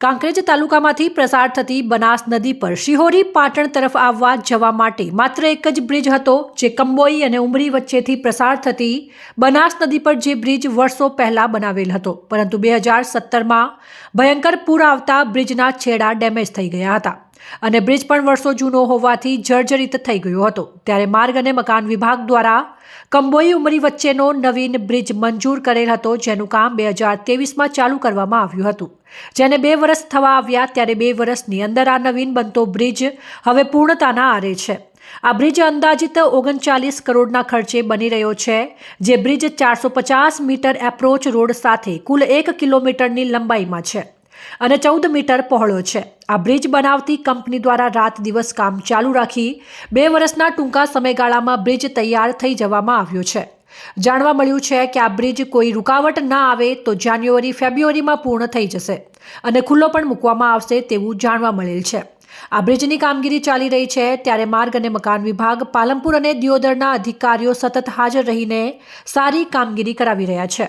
કાંકરેજ તાલુકામાંથી પ્રસાર થતી બનાસ નદી પર શિહોરી પાટણ તરફ આવવા જવા માટે માત્ર એક જ બ્રિજ હતો, જે કંબોઈ અને ઉમરી વચ્ચેથી પ્રસાર થતી બનાસ નદી પર જે બ્રિજ વર્ષો પહેલા બનાવેલ હતો. પરંતુ બે હજાર સત્તરમાં ભયંકર પૂર આવતા બ્રિજના છેડા ડેમેજ થઈ ગયા હતા. અને બ્રિજ પણ વર્ષો જૂનો હોવાથી જર્જરિત થઈ ગયો હતો. ત્યારે માર્ગ અને મકાન વિભાગ દ્વારા કંબોઈ ઉમરી વચ્ચેનો નવીન બ્રિજ મંજૂર કરેલ હતો, જેનું કામ બે હજાર તેવીસમાં ચાલુ કરવામાં આવ્યું હતું. જેને બે વર્ષ થવા આવ્યા, ત્યારે બે વર્ષની અંદર આ નવીન બનતો બ્રિજ હવે પૂર્ણતાના આરે છે. આ બ્રિજ અંદાજિત ઓગણચાલીસ કરોડના ખર્ચે બની રહ્યો છે, જે બ્રિજ ચારસો પચાસ મીટર એપ્રોચ રોડ સાથે કુલ એક કિલોમીટરની લંબાઈમાં છે. અને ચૌદ મીટર પહોળો છે. આ બ્રિજ બનાવતી કંપની દ્વારા રાત દિવસ કામ ચાલુ રાખી બે વર્ષના ટૂંકા સમયગાળામાં બ્રિજ તૈયાર થઈ જવામાં આવ્યો છે. જાણવા મળ્યું છે કે આ બ્રિજ કોઈ રૂકાવટ ના આવે તો જાન્યુઆરી, ફેબ્રુઆરીમાં પૂર્ણ થઈ જશે અને ખુલ્લો પણ મૂકવામાં આવશે તેવું જાણવા મળેલ છે. આ બ્રિજની કામગીરી ચાલી રહી છે ત્યારે માર્ગ અને મકાન વિભાગ, પાલનપુર અને દિયોદરના અધિકારીઓ સતત હાજર રહીને સારી કામગીરી કરાવી રહ્યા છે.